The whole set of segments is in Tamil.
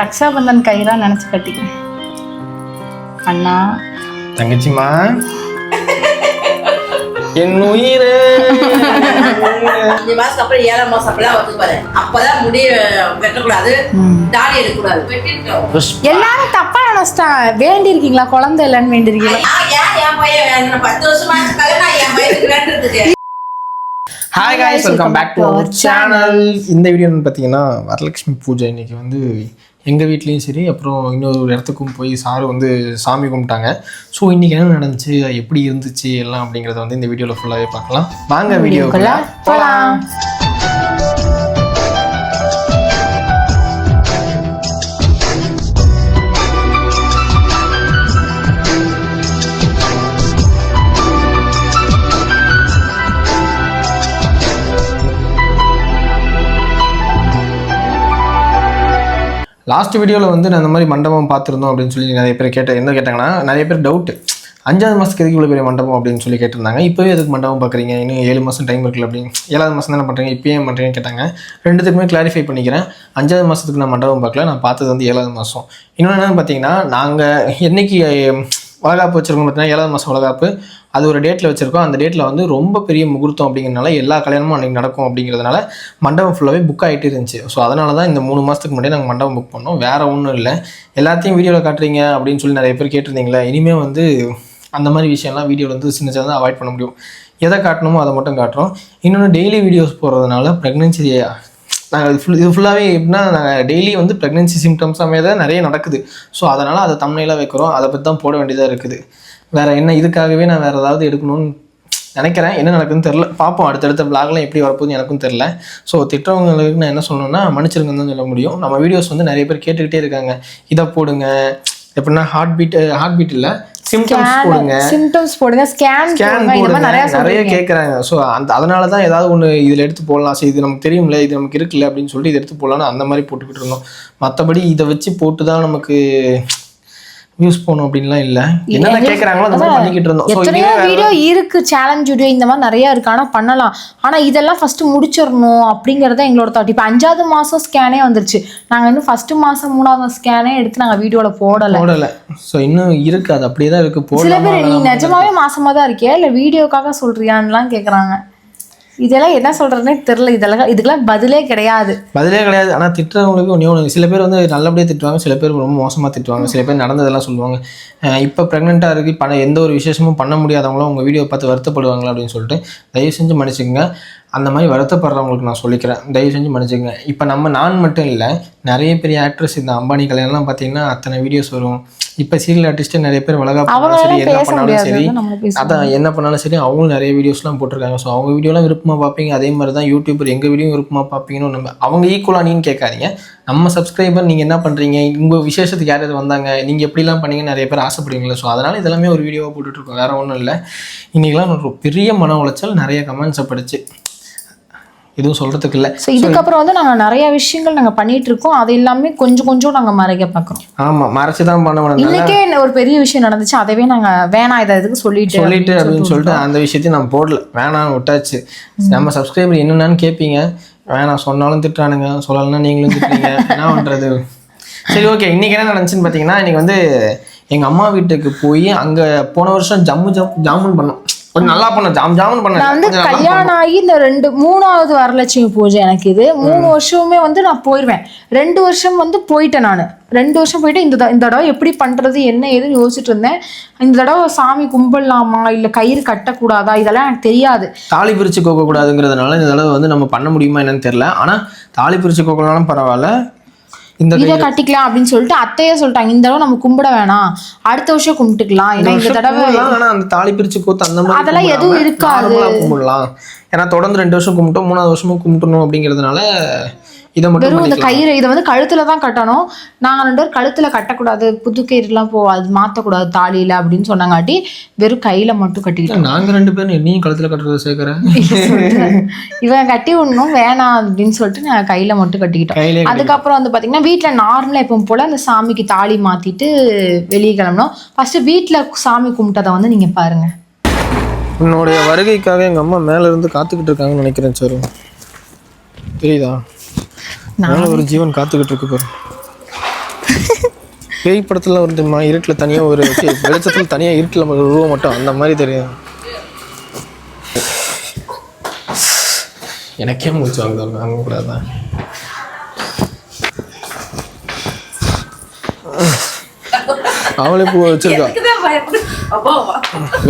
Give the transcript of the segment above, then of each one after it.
ரக்ஷாபந்தன் கயிறா நினைச்சு கட்டிக்கிறேன். அண்ணா. தங்கச்சிமா என் உயிரே. அஞ்சு மாசத்துக்கு அப்புறம் ஏழாம் மாசம் அப்படிலாம் வந்து பாரு. அப்பதான் முடி வெட்டக்கூடாது தாடி எடுக்கக்கூடாது. வெட்டிட்டோம். எல்லாரும் தப்பா நினைச்சிட்டாங்க வேண்டி இருக்கீங்களா குழந்தை இல்லைன்னு வேண்டி இருக்கீங்களா நான் ஏன் என் பையன் வேணும் பத்து வருஷமா இருக்காங்க நான் என் பையனுக்கு வேண்டுறதுக்கு? Hi guys welcome back to our channel இந்த வீடியோ பார்த்தீங்கன்னா வரலட்சுமி பூஜை இன்னைக்கு வந்து எங்கள் வீட்லேயும் சரி அப்புறம் இன்னொரு இடத்துக்கும் போய் சாரு வந்து சாமி கும்பிட்டாங்க. ஸோ இன்னைக்கு என்ன நடந்துச்சு? எப்படி இருந்துச்சு எல்லாம் அப்படிங்கிறத வந்து இந்த வீடியோவில் ஃபுல்லாகவே பார்க்கலாம். வாங்க வீடியோக்குள்ள போலாம். லாஸ்ட் வீடியோவில் வந்து நான் இந்த மாதிரி மண்டபம் பார்த்துருந்தோம் அப்படின்னு சொல்லி நிறைய பேர் கேட்ட என்ன கேட்டாங்கன்னா நிறைய பேர் டவுட்டு அஞ்சாவது மாதத்துக்கு எதுக்கு இவ்வளோ பெரிய மண்டபம் அப்படின்னு சொல்லி கேட்டிருந்தாங்க. இப்போவே எதுக்கு மண்டபம் பார்க்குறீங்க? இன்னும் ஏழு மாதம் டைம் இருக்குல்ல அப்படின்னு. ஏழாவது மாதம் தானே பண்ணுறீங்க இப்போயே பண்ணுறீங்கன்னு கேட்டாங்க. ரெண்டுத்துக்குமே கிளாரிஃபை பண்ணிக்கிறேன். அஞ்சாவது மாதத்துக்கு நான் மண்டபம் பார்க்கல. நான் பார்த்தது வந்து ஏழாவது மாதம் இன்னொன்று என்னென்னு பார்த்தீங்கன்னா நாங்கள் என்னைக்கு வளகாப்பு வச்சுருக்கோம் பார்த்தீங்கன்னா ஏழாவது மாதம் வளகாப்பு. அது ஒரு டேட்டில் வச்சுருக்கோம். அந்த டேட்டில் வந்து ரொம்ப பெரிய முகூர்த்தம் அப்படிங்கிறனால எல்லா கல்யாணமும் அன்றைக்கி நடக்கும் அப்படிங்கிறதுனால மண்டபம் ஃபுல்லாகவே புக் ஆகிட்டே இருந்துச்சு. ஸோ அதனால தான் இந்த மூணு மாதத்துக்கு முன்னாடி நாங்கள் மண்டபம் புக் பண்ணோம். வேறு ஒன்றும் இல்லை. எல்லாத்தையும் வீடியோவில் காட்டுறீங்க அப்படின்னு சொல்லி நிறைய பேர் கேட்டிருந்தீங்களே இனிமேல் வந்து அந்த மாதிரி விஷயம்லாம் வீடியோவில் வந்து சின்ன சின்னதாக அவாய்ட் பண்ண முடியும். எதை காட்டணுமோ அதை மட்டும் காட்டுறோம். இன்னொன்று டெய்லி வீடியோஸ் போடுறதுனால ப்ரெக்னென்சி நாங்கள் ஃபுல் இது ஃபுல்லாகவே எப்படின்னா நாங்கள் டெய்லி வந்து ப்ரெக்னென்சி சிம்டம்ஸாமே தான் நிறைய நடக்குது. ஸோ அதனால் அதை தமிழில் வைக்கிறோம். அதை பற்றி தான் போட வேண்டியதாக இருக்குது. வேறு என்ன இதுக்காகவே நான் வேறு ஏதாவது எடுக்கணும்னு நினைக்கிறேன். என்ன நடக்குதுன்னு தெரில பார்ப்போம். அடுத்தடுத்த vlogலாம் எப்படி வரப்போகுதுன்னு எனக்கும் தெரில ஸோ திட்டவங்களுக்கு நான் என்ன சொல்லணும்னா மன்னிச்சிருங்கன்னு தான் சொல்ல முடியும். நம்ம வீடியோஸ் வந்து நிறைய பேர் கேட்டுக்கிட்டே இருக்காங்க. இதை போடுங்க. எப்படின்னா ஹார்ட் பீட் ஹார்ட் பீட் இல்லை. சிம்டம்ஸ் போடுங்க. சிம்டம்ஸ் போடுங்க. ஸ்கேன் ஸ்கேன் போடுங்க. இந்த போடுங்க. மாதிரி நிறைய கேட்குறாங்க ஸோ அந்த அதனால தான் ஏதாவது ஒன்று இதில் எடுத்து போடலாம். சரி இது நமக்கு தெரியும்ல இது நமக்கு இருக்குல்ல அப்படின்னு சொல்லிட்டு இதை எடுத்து போடலாம்னு அந்த மாதிரி போட்டுக்கிட்டு இருந்தோம். மற்றபடி இதை வச்சு போட்டு தான் நமக்கு வியூஸ் போகணும் அப்படின்லாம் இல்லை. என்னென்ன கேட்குறாங்களோ மாதிரி பண்ணிக்கிட்டு இருந்தோம். எத்தனையோ வீடியோ இருக்கு சேலஞ்ச் வீடியோ இந்த மாதிரி நிறைய இருக்கு. ஆனா பண்ணலாம். ஆனா இதெல்லாம் ஃபர்ஸ்ட் முடிச்சிடணும் அப்படிங்கறத எங்களோட தாட் இப்போ அஞ்சாவது மாசம் ஸ்கேனே வந்துருச்சு. நாங்க இன்னும் ஃபர்ஸ்ட் மாசம் மூணாவது ஸ்கேனே எடுத்து நாங்க வீடியோல போடல. போடலை. ஸோ இன்னும் இருக்கு. அது அப்படியே தான் இருக்குது சில போடலாமா பேர் நீ நிஜமாவே மாசமா தான் இருக்கியா இல்ல வீடியோக்காக சொல்றியான்னுலாம் கேக்குறாங்க. இதெல்லாம் என்ன சொல்கிறதுனே தெரியல. இதெல்லாம் இதுக்கெல்லாம் பதிலே கிடையாது. பதிலே கிடையாது. ஆனால் திட்டுறவங்களுக்கு ஒன்றே ஒன்று சில பேர் வந்து நல்லபடியாக திட்டுவாங்க. சில பேர் ரொம்ப மோசமாக திட்டுவாங்க. சில பேர் நடந்ததெல்லாம் சொல்லுவாங்க. இப்போ ப்ரெக்னெண்ட்டாக இருக்குது பண்ண எந்த ஒரு விசேஷமும் பண்ண முடியாதவங்களும் உங்கள் வீடியோ பார்த்து வருத்தப்படுவாங்களா அப்படின்னு சொல்லிட்டு தயவு செஞ்சு மன்னிச்சுக்கோங்க. அந்த மாதிரி வருத்தப்படுறவங்களுக்கு நான் சொல்லிக்கிறேன். தயவு செஞ்சு மன்னிச்சுங்க இப்போ நம்ம நான் மட்டும் இல்லை நிறைய பெரிய ஆக்ட்ரஸ் இந்த அம்பானி கல்யாணம்லாம் பார்த்தீங்கன்னா அத்தனை வீடியோஸ் வரும். இப்போ சீரியல் ஆர்டிஸ்ட்டு நிறைய பேர் வளகா பண்ணாலும் சரி என்ன பண்ணாலும் சரி. அதான் என்ன பண்ணாலும் சரி அவங்களும் நிறைய வீடியோஸ்லாம் போட்டிருக்காங்க. ஸோ அவங்க வீடியோலாம் விருப்பமாக பார்ப்பீங்க. அதே மாதிரி தான் யூடியூபர் எங்கள் வீடியோ விருப்பமாக பார்ப்பீங்கன்னு நம்ம அவங்க ஈக்குவலாக நீன்னு கேட்காதீங்க. நம்ம சப்ஸ்கிரைபர் நீங்கள் என்ன பண்ணுறீங்க உங்கள் விசேஷத்துக்கு யார் யார் வந்தாங்க? நீங்கள் எப்படிலாம் பண்ணீங்கன்னு நிறைய பேர் ஆசைப்படுவீங்களா ஸோ அதனால் இதெல்லாமே ஒரு வீடியோவாக போட்டுட்ருக்கோம் வேறு ஒன்றும் இல்லை. இன்றைக்கெலாம் ஒரு பெரிய மன உளைச்சல் நிறைய கமெண்ட்ஸை படிச்சு. எதுவும் சொல்கிறதுக்கு இல்லை ஸோ இதுக்கப்புறம் வந்து நாங்க நிறைய விஷயங்கள் நாங்க பண்ணிட்டு இருக்கோம் அது எல்லாமே கொஞ்சம் கொஞ்சம் நாங்க மறைக்க பார்க்குறோம். ஆமாம் மறைச்சு தான் பண்ண இன்னைக்கே ஒரு பெரிய விஷயம் நடந்துச்சு. அதவே நாங்க வேணாம் இதை இதுக்கு சொல்லிட்டு சொல்லிட்டு அப்படின்னு சொல்லிட்டு அந்த விஷயத்தையும் நான் போடல. வேணாம் விட்டாச்சு. நம்ம சப்ஸ்கிரைபர் என்னென்னு கேட்பீங்க வேணாம் சொன்னாலும் திட்டுறானுங்க. சொல்லலைன்னா நீங்களும் திட்டுறீங்க என்ன பண்ணுறது சரி ஓகே இன்னைக்கு என்ன நடந்துச்சுன்னு பார்த்தீங்கன்னா இன்னைக்கு வந்து எங்கள் அம்மா வீட்டுக்கு போய் அங்கே போன வருஷம் ஜம்மு ஜம் ஜாமுன் பண்ணோம். கொஞ்சம் நல்லா பண்ணோம் ஜாம் ஜாமுன் பண்ணேன் நான் வந்து கல்யாணம் ஆகி இந்த ரெண்டு மூணாவது வரலட்சுமி பூஜை எனக்கு இது. மூணு வருஷமுமே வந்து நான் போயிடுவேன் ரெண்டு வருஷம் வந்து போயிட்டேன் நான். ரெண்டு வருஷம் போயிட்டு இந்த இந்த தடவை எப்படி பண்றது என்ன ஏதுன்னு யோசிச்சுட்டு இருந்தேன். இந்த தடவை சாமி கும்பிடலாமா இல்ல கயிறு கட்டக்கூடாதா இதெல்லாம் எனக்கு தெரியாது. தாலி பிரித்து கோக்கக்கூடாதுங்கிறதுனால இந்த தடவை வந்து நம்ம பண்ண முடியுமா என்னன்னு தெரில ஆனால் தாலி பிரித்து கோக்கலாலும் பரவாயில்ல. இதை கட்டிக்கலாம் அப்படின்னு சொல்லிட்டு அத்தையே சொல்லிட்டாங்க. இந்த தடவை நம்ம கும்பிட வேணாம். அடுத்த வருஷம் கும்பிட்டுக்கலாம். ஏன்னா இந்த தடவை ஆனால் அந்த தாலி பிரிச்சு கோத்து அந்த மாதிரி அதெல்லாம் எதுவும் இருக்காது. கும்பிடலாம். ஏன்னா தொடர்ந்து ரெண்டு வருஷம் கும்பிட்டோம் மூணாவது வருஷமும் கும்பிட்டணும் அப்படிங்கிறதுனால இதை மட்டும் வெறும் இந்த கயிறு இதை வந்து கழுத்துல தான் கட்டணும். நாங்க ரெண்டு பேரும் கழுத்துல கட்டக்கூடாது. புது கயிறுலாம் போ அது மாத்தக்கூடாது தாலியில அப்படின்னு சொன்னாங்காட்டி வெறும் கையில மட்டும் கட்டிக்கிட்டோம் நாங்க ரெண்டு பேரும் என்னையும் கழுத்துல கட்டுறத சேர்க்கிறேன் இவன் கட்டி விடணும் வேணாம் அப்படின்னு சொல்லிட்டு நான் கையில மட்டும் கட்டிக்கிட்டோம். அதுக்கப்புறம் வந்து பாத்தீங்கன்னா வீட்ல நார்மலா எப்பவும் போல அந்த சாமிக்கு தாலி மாத்திட்டு வெளியே கிளம்பணும் ஃபர்ஸ்ட் வீட்ல சாமி கும்பிட்டதை வந்து நீங்க பாருங்க. உன்னுடைய வருகைக்காக எங்க அம்மா மேல இருந்து காத்துக்கிட்டு இருக்காங்கன்னு நினைக்கிறேன் சார் தெரியுதா? மேல ஒரு ஜீவன் காத்துக்கிட்டு இருக்கு பாரு. பேய் படத்துல வருதுமா இருட்டில் தனியாக ஒரு வெளிச்சத்துல தனியாக இருட்டில் ஒரு உருவம் மட்டும் அந்த மாதிரி தெரியும். எனக்கே மூச்சு வாங்குது வாங்க கூடாதான் அவளே பூ வச்சிருக்கா.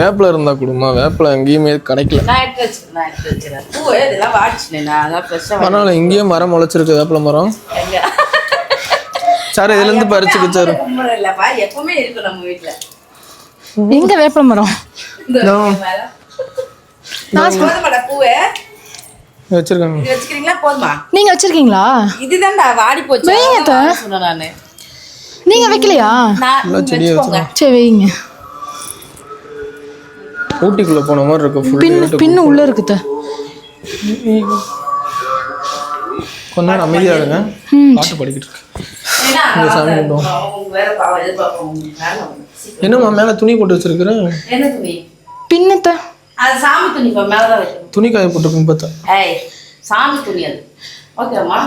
வேப்பில இருந்தா கொடுமா வேப்பில எங்கேயுமே கிடைக்கல. பரவாயில்ல இங்கேயே மரம் முளைச்சிருக்கு வேப்பில மரம். சார் இதுல இருந்து பறிச்சுக்கு சார் எங்க வேப்ப மரம்? வச்சிருக்காங்க. நீங்க வச்சிருக்கீங்களா? இதுதான்டா வாடி போச்சு. நீங்க வைக்கலையா? சரி வைங்க. ஊட்டிக்குள்ள போன மாதிரி இருக்கு பின் ஃபுல் பின்னு உள்ள இருக்குது. கொஞ்ச நேரம் அமைதியா இருங்க. பாட்டு படிக்கிட்டு இருக்கு சாமி கும்பிடுவோம். என்னம்மா மேல துணி போட்டு வச்சிருக்கிறேன். என்ன துணி? பின்னத்த. அது சாமி துணி இப்போ மேலதான் வைக்கணும். துணி காய போட்டுருக்குன்னு பார்த்தா. ஏய் சாமி துணி அது. ஓகேம்மா?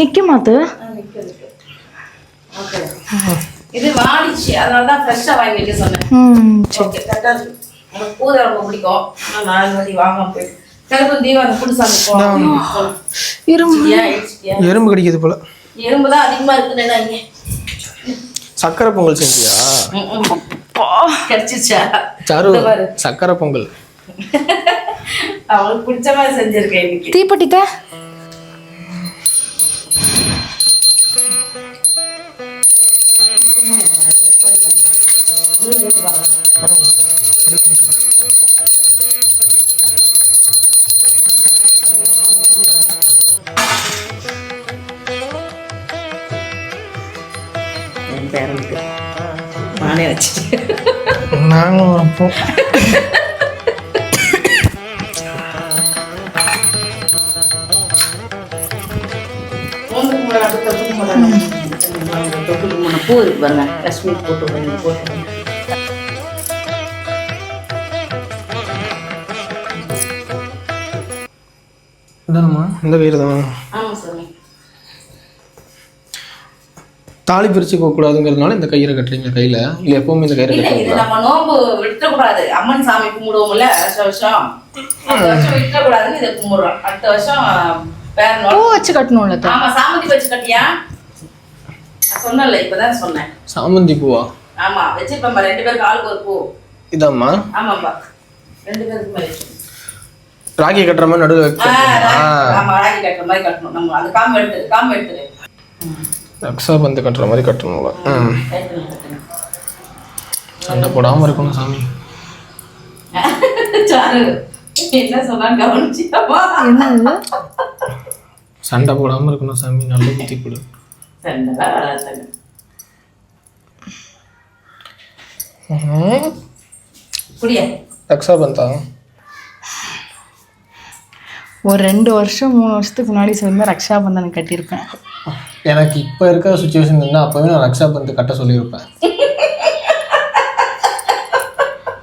நிக்க மாத்து ஓகே இது வாடிச்சு அதனால தான் ஃப்ரெஷ்ஷாக வாங்கி வைக்க சொன்னேன். ம் சரி. ஓகே கரெக்டாக இருக்கு. எனக்கு பூதை ரொம்ப பிடிக்கும். நான் நாலு மணி வாங்காம போயிட்டு. கருப்பு தீவான புது சாமி போகணும் இரும்பு. ஏன் ஆயிடுச்சிட்டியா? எறும்பு கடிக்குது போல. எறும்பு தான் அதிகமாக இருக்குன்னு இங்கே சக்கரை பொங்கல் செஞ்சியா? கிடைச்சிச்சா சாரு. சக்கரை பொங்கல். அவளுக்கு பிடிச்ச மாதிரி செஞ்சிருக்கேன் இன்னைக்கு. பேரனுக்கு நானே வச்சுட்டேன் நாங்களும் அப்போ பூ இருக்கு பாருங்க காஷ்மீர் போட்டு போட்டு இந்த கயிறு தான். ஆமாம் சாமி. தாலி பிரிச்சு போக கூடாதுங்கிறதுனால இந்த கயிறை கட்டுறீங்க கையில? இல்ல எப்பவுமே இந்த கயிறை கட்டுறீங்களா நம்ம நோம்பு விட்டுறக்கூடாது. அம்மன் சாமி கும்பிடுவோம்ல வருஷம். வருஷம் வருஷம் விட்டுறக்கூடாதுன்னு இதை கும்பிடுறோம். அடுத்த வருஷம் வேற பூ வச்சு கட்டணும்ல. ஆமா சாமந்தி வச்சு கட்டியா? நான் சொன்னேன்ல இப்பதான் சொன்னேன். சாமந்தி பூவா? ஆமா வச்சிருப்பேன் ரெண்டு பேருக்கு ஆளுக்கு ஒரு பூ. இதாம்மா? ஆமாப்பா ரெண்டு பேருக்கு ராகி கட்டுற மாதிரி நடுவில் ஆ, வைக்க ராகி- ஆமா ராகி கட்டுற மாதிரி கட்டணும். நம்ம அந்த காம்பு எடுத்து காம்பு எடுத்துரு. ரக்ஷா பந்து கட்டுற மாதிரி கட்டணும்ல. சண்டை போடாம இருக்கணும் சாமி. சண்டை போடாம இருக்கணும் சாமி நல்ல புத்தி கொடு. குடியா? ரக்ஷா பந்தா? ஒரு ரெண்டு வருஷம் மூணு வருஷத்துக்கு முன்னாடி சொல்லி ரக்ஷா பந்தன் கட்டியிருப்பேன். எனக்கு இப்போ இருக்கிற சுச்சுவேஷன் இருந்தால் அப்போவே நான் ரக்ஷா பந்து கட்ட சொல்லியிருப்பேன்.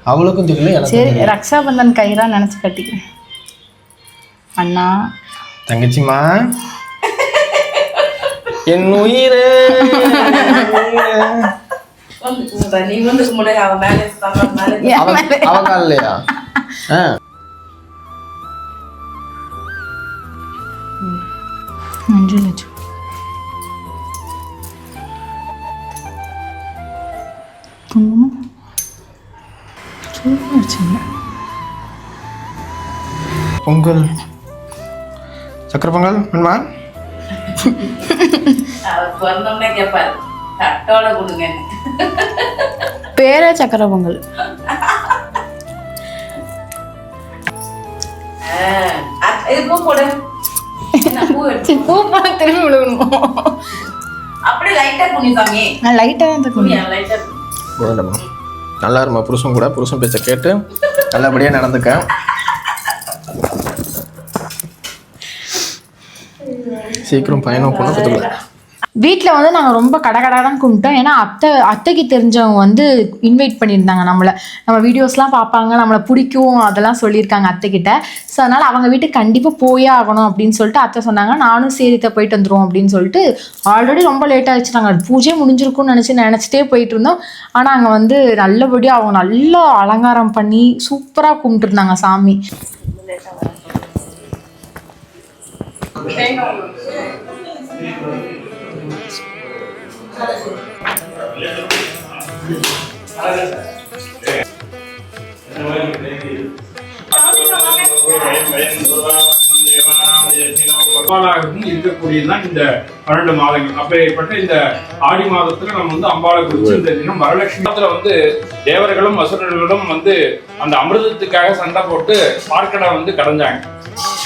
அவளுக்கும் தெரியல சரி ரக்ஷா பந்தன் கயிறா நினைச்சு கட்டிக்கிறேன். அண்ணா. தங்கச்சிம்மா. என் உயிரே அவன் காலையா ஆ. அஞ்சு லட்சம் குங்குமம் சூப்பரா வச்சுங்க பொங்கல் சக்கரை பொங்கல் வேணுமா பேரே சக்கரை பொங்கல். இது போடு. பூ திரும்பி விழுகணும்? அப்படியே லைட்டா குனி சாமி. நான் லைட்டாக தான் தக்கணும் குனியா லைட்டா போதும்மா. நல்லா இருமா புருஷன் கூட புருஷன் பேச்சை கேட்டு நல்லபடியாக நடந்துக்க. சீக்கிரம் பையனும் பொண்ணு கற்றுக்கல வீட்டில் வந்து நாங்கள் ரொம்ப கடகடாதான் கும்பிட்டோம். ஏன்னா அத்தை அத்தைக்கு தெரிஞ்சவங்க வந்து இன்வைட் பண்ணியிருந்தாங்க நம்மளை. நம்ம வீடியோஸ்லாம் பார்ப்பாங்க நம்மளை பிடிக்கும் அதெல்லாம் சொல்லியிருக்காங்க அத்தைக்கிட்ட ஸோ அதனால் அவங்க வீட்டுக்கு கண்டிப்பாக போயே ஆகணும் அப்படின்னு சொல்லிட்டு அத்தை சொன்னாங்க. நானும் சேரித்த போயிட்டு வந்துடுவோம் அப்படின்னு சொல்லிட்டு ஆல்ரெடி ரொம்ப லேட் ஆயிடுச்சு. நாங்கள் பூஜை முடிஞ்சிருக்கும்னு நினச்சி நினச்சிட்டே போயிட்டு இருந்தோம். ஆனால் அங்கே வந்து நல்லபடியாக அவங்க நல்லா அலங்காரம் பண்ணி சூப்பராக கும்பிட்டுருந்தாங்க சாமி. அம்பாளாகவும் இருக்கக்கூடியதான் இந்த பன்னெண்டு மாதங்கள். அப்பேற்பட்ட இந்த ஆடி மாதத்துல நம்ம வந்து அம்பாளை குறிச்சு இந்த தினம் வரலட்சுமி. வந்து தேவர்களும் அசுரர்களும் வந்து அந்த அமிர்தத்துக்காக சண்டை போட்டு பார்க்கடை வந்து கடைஞ்சாங்க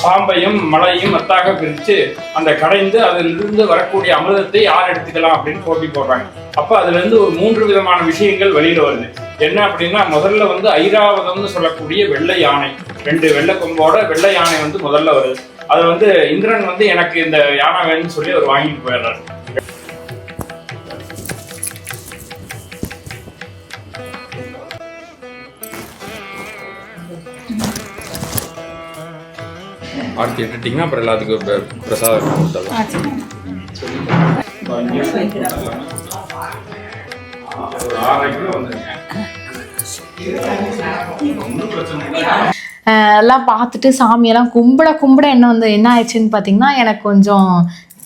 பாம்பையும் மலையும் மத்தாக பிரித்து அந்த கடைந்து அதிலிருந்து வரக்கூடிய அமிர்தத்தை யார் எடுத்துக்கலாம் அப்படின்னு போட்டி போடுறாங்க. அப்போ அதுலேருந்து ஒரு மூன்று விதமான விஷயங்கள் வெளியில் வருது. என்ன அப்படின்னா முதல்ல வந்து ஐராவதம்னு சொல்லக்கூடிய வெள்ளை யானை. ரெண்டு வெள்ளை கொம்போட வெள்ளை யானை வந்து முதல்ல வருது. அது வந்து இந்திரன் வந்து எனக்கு இந்த யானை வேணும்னு சொல்லி அவர் வாங்கிட்டு போயிடுறாரு. ஆர்த்தி எடுத்துட்டீங்கன்னா அப்புறம் எல்லாத்துக்கும் பிர- பிரசாதம் கொடுத்துடலாம். ஒரு ஆறரை கிலோ வந்துருங்க எல்லாம் பார்த்துட்டு சாமியெல்லாம் கும்பிட கும்பிட என்ன வந்து என்ன ஆயிடுச்சுன்னு பார்த்தீங்கன்னா எனக்கு கொஞ்சம்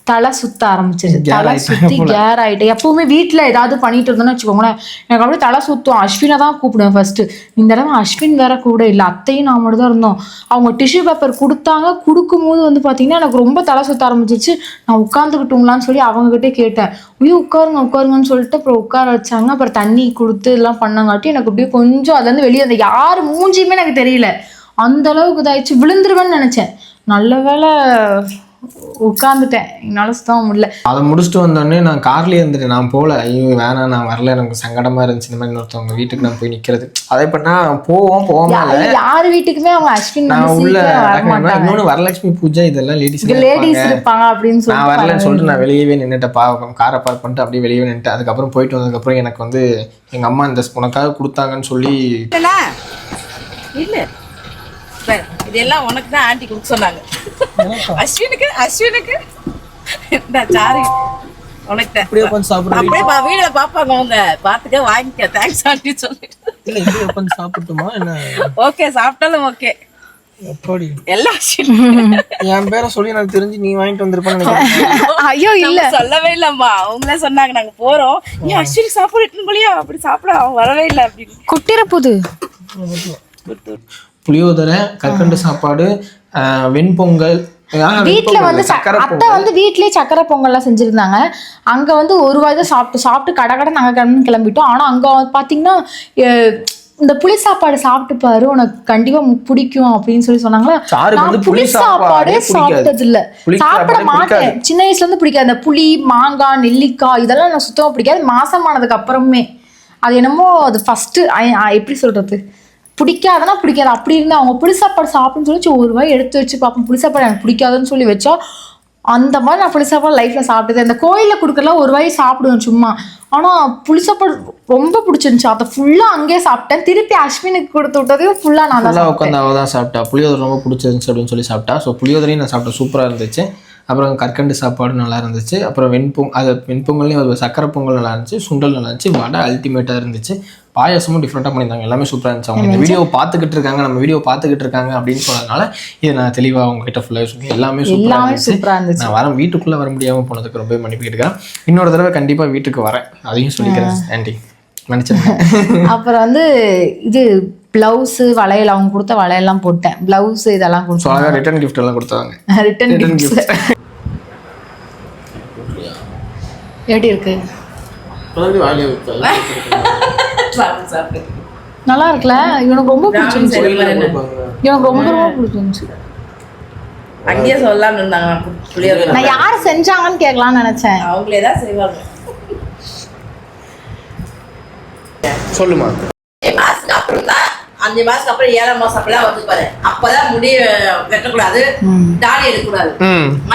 தலை சுத்த ஆரம்பிச்சிருச்சு. தலை சுத்தி. கேர் ஆயிட்டு. எப்பவுமே வீட்டில் ஏதாவது பண்ணிட்டு இருந்தோம்னு வச்சுக்கோங்களேன். எனக்கு அப்படியே தலை சுத்தும். அஸ்வினை தான் கூப்பிடுவேன் ஃபர்ஸ்ட் இந்த தடவை அஸ்வின் வேற கூட இல்லை. அத்தையும் நான் மட்டும் தான் இருந்தோம். அவங்க டிஷ்யூ பேப்பர் கொடுத்தாங்க. கொடுக்கும்போது வந்து பார்த்தீங்கன்னா எனக்கு ரொம்ப தலை சுத்த ஆரம்பிச்சிருச்சு. நான் உட்காந்துக்கிட்டுங்களான்னு சொல்லி அவங்ககிட்ட கேட்டேன். ஐயோ உட்காருங்க உட்காருங்கன்னு சொல்லிட்டு அப்புறம் உட்கார வச்சாங்க. அப்புறம் தண்ணி கொடுத்து எல்லாம் பண்ணங்காட்டி எனக்கு அப்படியே கொஞ்சம் அதுலேருந்து வெளியே அந்த யார் மூஞ்சியுமே எனக்கு தெரியல. அந்த அளவுக்கு இதாயிடுச்சு. விழுந்துருவேன்னு நினைச்சேன். நல்ல வேளை உட்காந்துட்டேன் என்னால் சுத்தமாக முடியல. அதை முடிச்சுட்டு வந்தோடனே நான் கார்லயே இருந்துட்டேன். நான் போகல. ஐயோ வேணாம் நான் வரல. எனக்கு சங்கடமா இருந்துச்சு. இந்த மாதிரி இன்னொருத்தவங்க வீட்டுக்கு நான் போய் நிக்கிறது. அதே பண்ணா போவோம் போவோம் யார் வீட்டுக்குமே அவங்க அஸ்வின் வந்து நான் உள்ள சீக்கிரம் வர மாட்டாங்க. இன்னொன்னு வரலட்சுமி பூஜை இதெல்லாம் லேடிஸ் லேடிஸ் இருப்பாங்க. அப்படின்னு நான் வரலன்னு சொல்லிட்டு நான் வெளியவே நின்னுட்டேன். பாவம். காரை பார்க் பண்ணிட்டு அப்படியே வெளியே நின்னுட்டேன். அதுக்கப்புறம் போயிட்டு வந்ததுக்கப்புறம் எனக்கு வந்து எங்க அம்மா இந்த உனக்காக கொடுத்தாங்கன்னு சொல்லி இல்ல. பாரு, இதெல்லாம் உனக்கு தான் ஆண்டி கொடுக்க சொன்னாங்க. அஸ்வினுக்கு அஸ்வினுக்கு? சாரி உனக்கு தான். அப்படியே உட்காந்து சாப்பிடுறேன் அப்படியே பா வீடியோ பாப்பாங்க அவங்க. பாத்துக்க வாங்கிக்க. தேங்க்ஸ் ஆண்டி சொல்லிட்டு இல்ல இப்படியே உட்காந்து சாப்பிட்டுமா என்ன? ஓகே சாப்பிட்டாலும் ஓகே எப்படி அஸ்வின் என் பேரை சொல்லி எனக்கு தெரிஞ்சு நீ வாங்கிட்டு வந்திருப்பான்னு நினைக்கிறேன். ஐயோ இல்ல. சொல்லவே இல்லம்மா. அவங்களே சொன்னாங்க நாங்க போறோம். ஏன் அஸ்வினி சாப்பாடு எட்டுன்னு போலியா? அப்படி சாப்பிட அவன் வரவே இல்லை அப்படின்னு. குட்டிர போது புளியோதரை கற்கண்டு சாப்பாடு வெண்பொங்கல் வெண்பொங்கல் வந்து அத்தை வந்து வீட்லயே சக்கரை பொங்கல்லாம் செஞ்சிருந்தாங்க. அங்க வந்து ஒரு வாய் சாப்பிட்டு சாப்பிட்டு கடை கடை நாங்க கிளம்பி கிளம்பிட்டோம். ஆனா அங்க வந்து பாத்தீங்கன்னா இந்த புளி சாப்பாடு சாப்பிட்டு பாரு உனக்கு கண்டிப்பா பிடிக்கும் அப்படின்னு சொல்லி சொன்னாங்களா? நான் புளி சாப்பாடே சாப்பாடே சாப்பிட்டது இல்ல சாப்பிட மாட்டேன். சின்ன வயசுல இருந்து பிடிக்காது. அந்த புளி மாங்காய் நெல்லிக்காய் இதெல்லாம் எனக்கு சுத்தமா பிடிக்காது. மாசமானதுக்கு அப்புறமே. அது என்னமோ அது ஃபர்ஸ்ட் எப்படி சொல்றது? பிடிக்காதுன்னா பிடிக்காது. அப்படி இருந்தா அவங்க புளி சாப்பாடு சாப்பிடுன்னு சொல்லி ஒரு வாய் எடுத்து வச்சு பார்ப்போம் புளி சாப்பாடு எனக்கு பிடிக்காதுன்னு சொல்லி வச்சா அந்த மாதிரி நான் புளி சாப்பாடு லைஃப்ல சாப்பிட்டது இந்த கோயில்ல கொடுக்கலாம் ஒரு வாய் சாப்பிடுவேன் சும்மா. ஆனா புளி சாப்பாடு ரொம்ப பிடிச்சிருந்துச்சு. அதை ஃபுல்லா அங்கேயே சாப்பிட்டேன். திருப்பி அஸ்வினுக்கு கொடுத்து விட்டதையும் ஃபுல்லா நான் தான் நல்லா உட்காந்து அவள் தான் சாப்பிட்டா. புளியோதரை ரொம்ப பிடிச்சிருந்துச்சு அப்படின்னு சொல்லி சாப்பிட்டா. ஸோ புளியோதரையும் நான் சாப்பிட்டேன். சூப்பராக இருந்துச்சு. அப்புறம் கற்கண்டு சாப்பாடு நல்லா இருந்துச்சு. அப்புறம் வெண்பொங் அது வெண்பொங்கல்லையும் சக்கரை பொங்கல் நல்லா இருந்துச்சு. சுண்டல் நல்லா இருந்துச்சு. வடை அல்டிமேட்டாக இருந்துச்சு. பாயாசமும் டிஃப்ரெண்ட்டாக பண்ணியிருந்தாங்க. எல்லாமே சூப்பராக இருந்துச்சு. அவங்க இந்த வீடியோ பார்த்துக்கிட்டு இருக்காங்க நம்ம வீடியோ பார்த்துக்கிட்டு இருக்காங்க அப்படின்னு சொன்னதுனால இதை நான் தெளிவாக அவங்க கிட்ட ஃபுல்லாக சொல்லி எல்லாமே சூப்பராக இருந்துச்சு. சூப்பரா இருந்துச்சு. நான் வரேன் வீட்டுக்குள்ளே வர முடியாமல் போனதுக்கு ரொம்ப மன்னிப்பு கேட்டுக்கிறேன். இன்னொரு தடவை கண்டிப்பாக வீட்டுக்கு வரேன். அதையும் சொல்லிக்கிறேன் ஆண்டி. மன்னிச்சிருக்கேன் அப்புறம் வந்து இது பிளவுஸ் வளையல் அவங்க கொடுத்த வளையல்லாம் போட்டேன். பிளவுஸ் இதெல்லாம் கொடுத்தாங்க ரிட்டர்ன் கிஃப்ட் எல்லாம் கொடுத்தாங்க. Gifts gift. எப்படி இருக்கு? சாப்பிட்டு சாப்பிட்டு நல்லா இருக்குல்ல? இவனுக்கு ரொம்ப பிடிச்சிருந்துச்சு. இவனுக்கு ரொம்ப ரொம்ப பிடிச்சிருந்துச்சு. அங்கேயே சொல்லலாம்னு இருந்தாங்க நான் யார் செஞ்சாங்கன்னு கேட்கலாம்னு நினைச்சேன். அவங்களே தான் செய்வாங்க. சொல்லுமா? அஞ்சு மாசத்துக்கு அப்புறம் ஏழாம் மாசம் அப்பெல்லாம் வந்து பாரு. அப்பதான் முடி வெட்டக்கூடாது தாடி எடுக்கக்கூடாது.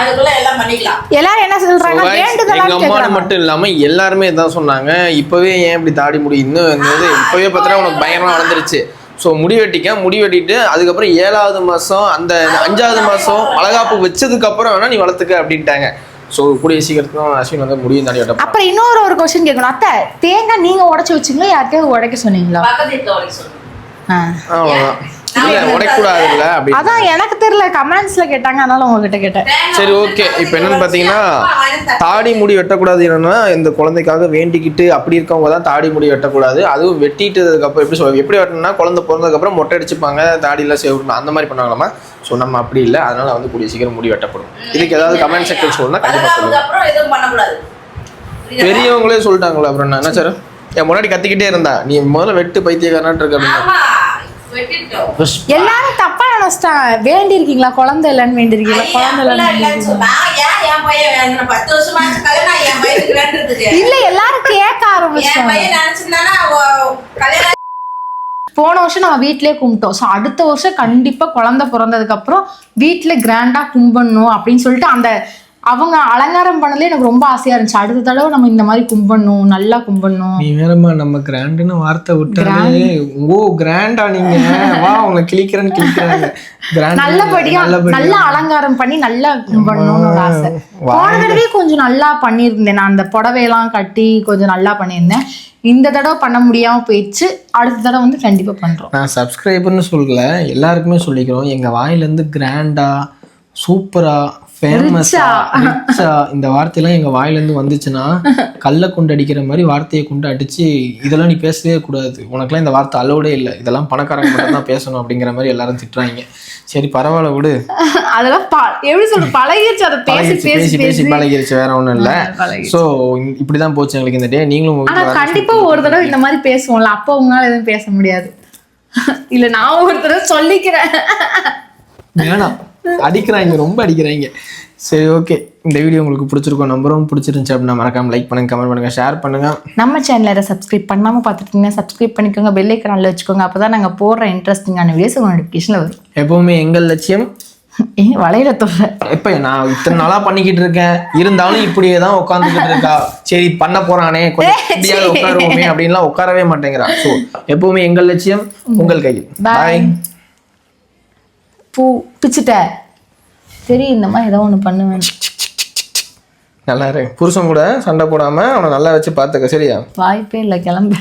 அதுக்குள்ள எல்லாம் பண்ணிக்கலாம். எல்லாரும் என்ன சொல்றாங்க? எங்க கேக்குறாங்க. மட்டும் இல்லாம எல்லாருமே இதான் சொன்னாங்க. இப்பவே ஏன் இப்படி தாடி முடி இன்னும் இந்த இது இப்பவே பார்த்தா உனக்கு பயங்கரமா வளர்ந்துருச்சு ஸோ முடி வெட்டிக்க முடி வெட்டிட்டு அதுக்கப்புறம் ஏழாவது மாசம் அந்த அஞ்சாவது மாசம் வளகாப்பு வச்சதுக்கு அப்புறம் வேணா நீ வளர்த்துக்க அப்படின்ட்டாங்க. ஸோ கூடிய சீக்கிரத்துல அஸ்வின் வந்து முடியும் தாடி வெட்ட அப்புறம் இன்னொரு ஒரு கொஸ்டின் கேட்கணும். அத்தை தேங்காய் நீங்க உடைச்சு வச்சீங்களா? யார்கிட்டயாவது உடைக்க சொன்னீங்களா? அப்படி அதான் எனக்கு தெரியல கமெண்ட்ஸ்ல கேட்டாங்க அதனால உங்ககிட்ட கேட்டேன். சரி ஓகே. இப்போ என்னன்னு பார்த்தீங்கன்னா தாடி முடி வெட்டக்கூடாது என்னன்னா இந்த குழந்தைக்காக வேண்டிக்கிட்டு அப்படி இருக்கவங்க தான் தாடி முடி வெட்டக்கூடாது. அதுவும் வெட்டிட்டதுக்கு அப்புறம் எப்படி சொல்ல எப்படி வெட்டணும்னா குழந்தை பிறந்ததுக்கு அப்புறம் மொட்டை அடிச்சுப்பாங்க தாடியெல்லாம் சேவணும் அந்த மாதிரி பண்ணுவாங்களாமா ஸோ நம்ம அப்படி இல்லை. அதனால வந்து கூடிய சீக்கிரம் முடி வெட்டப்படும். இதுக்கு ஏதாவது கமெண்ட் செக்ஷன் சொல்லணும்னா கண்டிப்பாக அதுக்கு சொல்லுங்க? பெரியவங்களே சொல்லிட்டாங்களா அப்புறம் நான். என்ன சார்? என் முன்னாடி கத்திக்கிட்டே இருந்தா. நீ முதல்ல வெட்டு பைத்தியக்காரனாட்டு இருக்க எல்லாரும் தப்பா நினைச்சிட்டாங்க. வேண்டி இருக்கீங்களா குழந்தை இல்லைன்னு வேண்டி இருக்கீங்களா குழந்தை இல்லைன்னு. இல்ல எல்லாரும் கேட்க கல்யாணம் போன வருஷம் நம்ம வீட்லயே கும்பிட்டோம். ஸோ அடுத்த வருஷம் கண்டிப்பா குழந்தை பிறந்ததுக்கு அப்புறம் வீட்டுல கிராண்டா கும்பிடணும் அப்படின்னு சொல்லிட்டு அந்த அவங்க அலங்காரம் பண்ணதுல எனக்கு ரொம்ப ஆசையா இருந்துச்சு. அடுத்த தடவை நம்ம இந்த மாதிரி கும்பிடணும் நல்லா கும்பிடணும். நீ வேறம்மா நம்ம கிராண்டுன்னு வார்த்தை விட்டாலே ஓ கிராண்டா நீங்க? வா உங்களை கிழிக்கிறேன்னு கிழிக்கிறாங்க. கிராண்ட் நல்லபடியா நல்லா அலங்காரம் பண்ணி நல்லா கும்பிடணும்னு ஒரு ஆசை. போன தடவை கொஞ்சம் நல்லா பண்ணியிருந்தேன். நான் அந்த புடவையெல்லாம் கட்டி கொஞ்சம் நல்லா பண்ணியிருந்தேன். இந்த தடவை பண்ண முடியாம போயிடுச்சு. அடுத்த தடவை வந்து கண்டிப்பா பண்றோம். நான் சப்ஸ்கிரைபர்னு சொல்லல எல்லாருக்குமே சொல்லிக்கிறோம். எங்க வாயிலேருந்து கிராண்டா சூப்பரா ஃபேமஸா இந்த வார்த்தையெல்லாம் எங்க வாயிலேருந்து வந்துச்சுன்னா கல்லை கொண்டு அடிக்கிற மாதிரி வார்த்தையை கொண்டு அடிச்சு இதெல்லாம் நீ பேசவே கூடாது. உனக்கெல்லாம் இந்த வார்த்தை அலோடே இல்லை. இதெல்லாம் பணக்காரங்க மட்டும் தான் பேசணும் அப்படிங்கிற மாதிரி எல்லாரும் திட்டுறாங்க. சரி பரவாயில்ல விடு. அதெல்லாம் ப- எப்படி சொல்ற பழகிருச்சு. அதை பேசி பேசி பேசி பழகிருச்சு வேற ஒண்ணும் இல்ல. சோ இப்படிதான் போச்சு எங்களுக்கு இந்த டே. நீங்களும் உங்க ஆனா வீட்டுல கண்டிப்பா ஒரு தடவை இந்த மாதிரி பேசுவோம்ல. அப்போ உங்களால எதுவும் பேச முடியாது. இல்ல நான் ஒரு தடவை சொல்லிக்கிறேன். வேணாம். அடிக்கிறாங்க ரொம்ப அடிக்கிறாங்க. சரி ஓகே இந்த வீடியோ உங்களுக்கு பிடிச்சிருக்கோம் நம்பரும் பிடிச்சிருந்துச்சு அப்படின்னா மறக்காம லைக் பண்ணுங்க கமெண்ட் பண்ணுங்க ஷேர் பண்ணுங்க. நம்ம சேனலை சப்ஸ்கிரைப் பண்ணாம பார்த்துட்டீங்கன்னா சப்ஸ்கிரைப் பண்ணிக்கோங்க பெல் ஐக்கனால வச்சுக்கோங்க. அப்பதான் நாங்க போடுற இன்ட்ரெஸ்டிங்கான வீடியோஸ் உங்க நோட்டிஃபிகேஷன்ல வரும். எப்பவுமே எங்கள் லட்சியம்? வளையல தொல்லை. எப்ப நான் இத்தனை நாளா பண்ணிக்கிட்டு இருக்கேன். இருந்தாலும் இப்படியே தான் உட்காந்துக்கிட்டு இருக்கா. சரி பண்ண போறானே கொஞ்சம் உட்காருவோமே அப்படின்லாம் உட்காரவே மாட்டேங்கிறா. ஸோ எப்பவுமே எங்கள் லட்சியம் உங்கள் கையில். பாய் பூ பிச்சுட்ட. சரி இந்த மாதிரி ஏதோ ஒண்ணு பண்ணுவேன். நல்லா இரு புருஷன் கூட சண்டை போடாம அவனை நல்லா வச்சு பார்த்துக்க சரியா? வாய்ப்பே இல்லை கிளம்பு.